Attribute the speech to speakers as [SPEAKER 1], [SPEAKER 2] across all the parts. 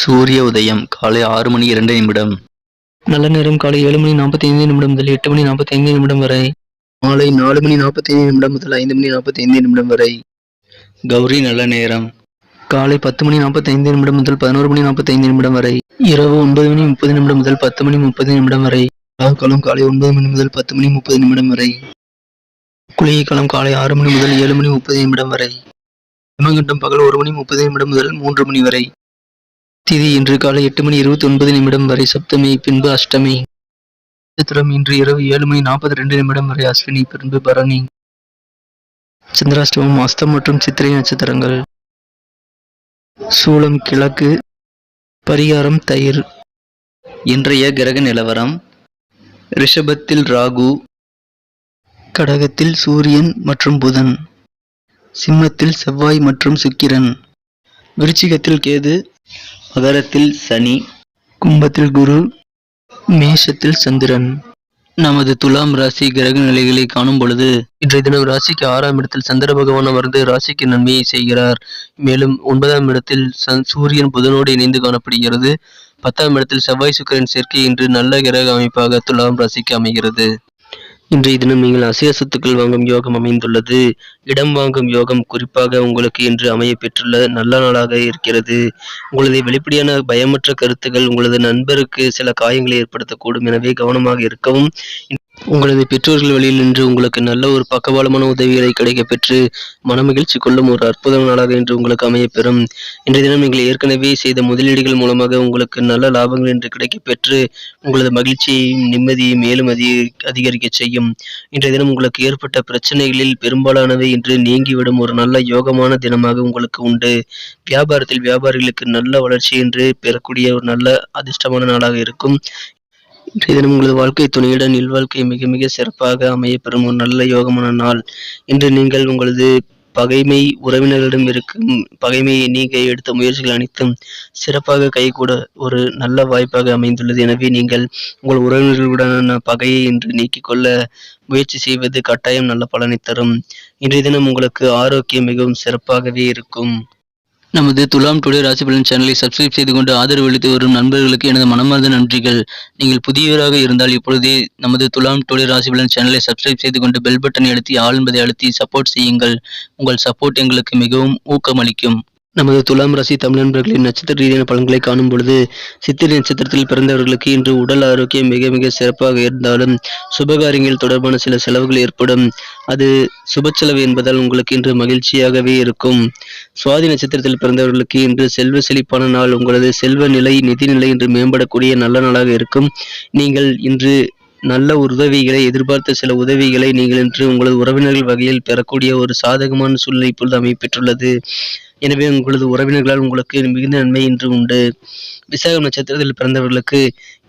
[SPEAKER 1] சூரிய உதயம் காலை ஆறு மணி இரண்டு நிமிடம். நல்ல நேரம் காலை ஏழு மணி நாற்பத்தி ஐந்து நிமிடம் முதல் எட்டு மணி நாற்பத்தி ஐந்து நிமிடம் வரை. மாலை நாலு மணி நாற்பத்தி ஐந்து நிமிடம் முதல் ஐந்து மணி நாற்பத்தி ஐந்து நிமிடம் வரை. கௌரி நல்ல நேரம். காலை பத்து மணி நாற்பத்தி ஐந்து நிமிடம் முதல் பதினோரு மணி நாற்பத்தி ஐந்து நிமிடம் வரை. இரவு ஒன்பது மணி முப்பது நிமிடம் முதல் பத்து மணி முப்பது நிமிடம் வரை. காலம் காலை ஒன்பது மணி முதல் பத்து மணி முப்பது நிமிடம் வரை. குளிகை காலம் காலை ஆறு மணி முதல் ஏழு மணி முப்பது நிமிடம் வரை. ஹிமகண்டம் பகல் ஒரு மணி முப்பது நிமிடம் முதல் மூன்று மணி வரை. திதி இன்று காலை எட்டு மணி இருபத்தி ஒன்பது நிமிடம் வரை சப்தமி பின்பு அஷ்டமி. நட்சத்திரம் இன்று இரவு ஏழு மணி நாற்பத்தி ரெண்டு நிமிடம் வரை அஸ்வினி பின்பு பரணி. சந்திராஷ்டமம் அஸ்தம் மற்றும் சித்திரை நட்சத்திரங்கள். சூலம் கிழக்கு. பரிகாரம் தயிர். இன்றைய கிரக நிலவரம் ரிஷபத்தில் ராகு கடகத்தில் சூரியன் மற்றும் புதன் சிம்மத்தில் செவ்வாய் மற்றும் சுக்கிரன் விருச்சிகத்தில் கேது மகரத்தில் சனி கும்பத்தில் குரு மேஷத்தில் சந்திரன். நமது துலாம் ராசி கிரக நிலைகளை காணும் பொழுது இன்றைய தினம் ராசிக்கு ஆறாம் இடத்தில் சந்திர பகவான் அமர்ந்து ராசிக்கு நன்மையை செய்கிறார். மேலும் ஒன்பதாம் இடத்தில் சன் சூரியன் புதனோடு இணைந்து காணப்படுகிறது. பத்தாம் இடத்தில் செவ்வாய் சுக்கிரன் சேர்க்கை இன்று நல்ல கிரக அமைப்பாக துலாம் ராசிக்கு அமைகிறது. இன்றைய தினம் நீங்கள் அசைய சொத்துக்கள் வாங்கும் யோகம் அமைந்துள்ளது. இடம் வாங்கும் யோகம் குறிப்பாக உங்களுக்கு இன்று அமைய பெற்றுள்ள நல்ல நாளாக இருக்கிறது. உங்களது வெளிப்படையான பயமற்ற கருத்துக்கள் உங்களது நண்பருக்கு சில காயங்களை ஏற்படுத்தக்கூடும். எனவே கவனமாக இருக்கவும். உங்களது பெற்றோர்கள் வழியில் நின்று உங்களுக்கு நல்ல ஒரு பக்கவாளமான உதவிகளை கிடைக்கப்பெற்று மனமகிழ்ச்சி கொள்ளும் ஒரு அற்புத நாளாக இன்று உங்களுக்கு அமையப்பெறும் இன்றைய தினம் நீங்கள் ஏற்கனவே செய்த முதலீடுகள் மூலமாக உங்களுக்கு நல்ல லாபங்கள் இன்று கிடைக்கப் பெற்று உங்களது மகிழ்ச்சியையும் நிம்மதியையும் மேலும் அதிக அதிகரிக்க செய்யும். இன்றைய தினம் உங்களுக்கு ஏற்பட்ட பிரச்சனைகளில் பெரும்பாலானவை இன்று நீங்கிவிடும் ஒரு நல்ல யோகமான தினமாக உங்களுக்கு உண்டு. வியாபாரத்தில் வியாபாரிகளுக்கு நல்ல வளர்ச்சி என்று பெறக்கூடிய ஒரு நல்ல அதிர்ஷ்டமான நாளாக இருக்கும். இன்றைய தினம் உங்களது வாழ்க்கை துணையுடன் இல்வாழ்க்கை மிக மிக சிறப்பாக அமையப்பெறும் ஒரு நல்ல யோகமான நாள். இன்று நீங்கள் உங்களது பகைமை உறவினர்களிடம் இருக்கும் பகைமையை நீங்க எடுத்த முயற்சிகள் அனைத்தும் சிறப்பாக கைகூட ஒரு நல்ல வாய்ப்பாக அமைந்துள்ளது. எனவே நீங்கள் உங்கள் உறவினர்களுடனான பகையை இன்று நீக்கிக் கொள்ள முயற்சி செய்வது கட்டாயம் நல்ல பலனை தரும். இன்றைய தினம் உங்களுக்கு ஆரோக்கியம் மிகவும் சிறப்பாகவே இருக்கும். நமது துலாம் டுடே ராசி பலன் சேனலை சப்ஸ்கிரைப் செய்து கொண்டு ஆதரவு அளித்து வரும் நண்பர்களுக்கு எனது மனமார்ந்த நன்றிகள். நீங்கள் புதியவராக இருந்தால் இப்பொழுதே நமது துலாம் டுடே ராசி பலன் சேனலை சப்ஸ்கிரைப் செய்து கொண்டு பெல் பட்டனை அழுத்தி ஆள் என்பதை அழுத்தி சப்போர்ட் செய்யுங்கள். உங்கள் சப்போர்ட் எங்களுக்கு மிகவும் ஊக்கமளிக்கும். நமது துலாம் ராசி தமிழன்பர்களின் நட்சத்திர ரீதியான பலன்களை காணும் பொழுது சித்திரை நட்சத்திரத்தில் பிறந்தவர்களுக்கு இன்று உடல் ஆரோக்கியம் மிக மிக சிறப்பாக இருந்தாலும் சுபகாரியங்கள் தொடர்பான சில செலவுகள் ஏற்படும். அது சுப செலவு என்பதால் உங்களுக்கு இன்று மகிழ்ச்சியாகவே இருக்கும். சுவாதி நட்சத்திரத்தில் பிறந்தவர்களுக்கு இன்று செல்வ செழிப்பான நாள். உங்களது செல்வ நிலை நிதிநிலை இன்று மேம்படக்கூடிய நல்ல நாளாக இருக்கும். நீங்கள் இன்று நல்ல உதவிகளை எதிர்பார்த்த சில உதவிகளை நீங்கள் இன்று உங்களது உறவினர்கள் வகையில் பெறக்கூடிய ஒரு சாதகமான சூழ்நிலை இப்பொழுது அமைப்பெற்றுள்ளது எனவே உங்களது உறவினர்களால் உங்களுக்கு மிகுந்த நன்மை இன்று உண்டு. விசாகம் நட்சத்திரத்தில் பிறந்தவர்களுக்கு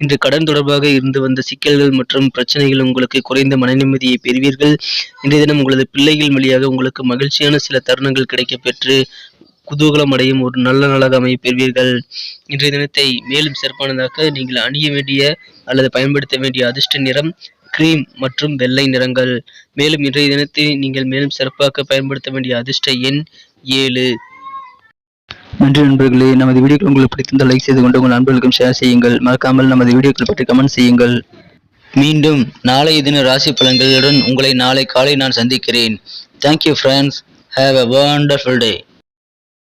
[SPEAKER 1] இன்று கடன் தொடர்பாக இருந்து வந்த சிக்கல்கள் மற்றும் பிரச்சனைகள் உங்களுக்கு குறைந்த மன நிம்மதியை பெறுவீர்கள். இன்றைய தினம் உங்களது பிள்ளைகள் வழியாக உங்களுக்கு மகிழ்ச்சியான சில தருணங்கள் கிடைக்கப்பெற்று குதூகலம் அடையும் ஒரு நல்ல நாளாக அமைய பெறுவீர்கள் இன்றைய தினத்தை மேலும் சிறப்பானதாக்க நீங்கள் அணிய வேண்டிய அல்லது பயன்படுத்த வேண்டிய அதிர்ஷ்ட நிறம் கிரீம் மற்றும் வெள்ளை நிறங்கள். மேலும் இன்றைய தினத்தை நீங்கள் மேலும் சிறப்பாக பயன்படுத்த வேண்டிய அதிர்ஷ்ட எண் ஏழு. நன்றி நண்பர்களே நமது வீடியோக்கள் உங்களுக்கு பிடித்திருந்தால் லைக் செய்து கொண்டு உங்கள் நண்பர்களுக்கும் ஷேர் செய்யுங்கள். மறக்காமல் நமது வீடியோக்கள் பற்றி கமெண்ட் செய்யுங்கள். மீண்டும் நாளைய தின ராசி பலன்களுடன் உங்களை நாளை காலை நான் சந்திக்கிறேன். Thank you friends have a wonderful day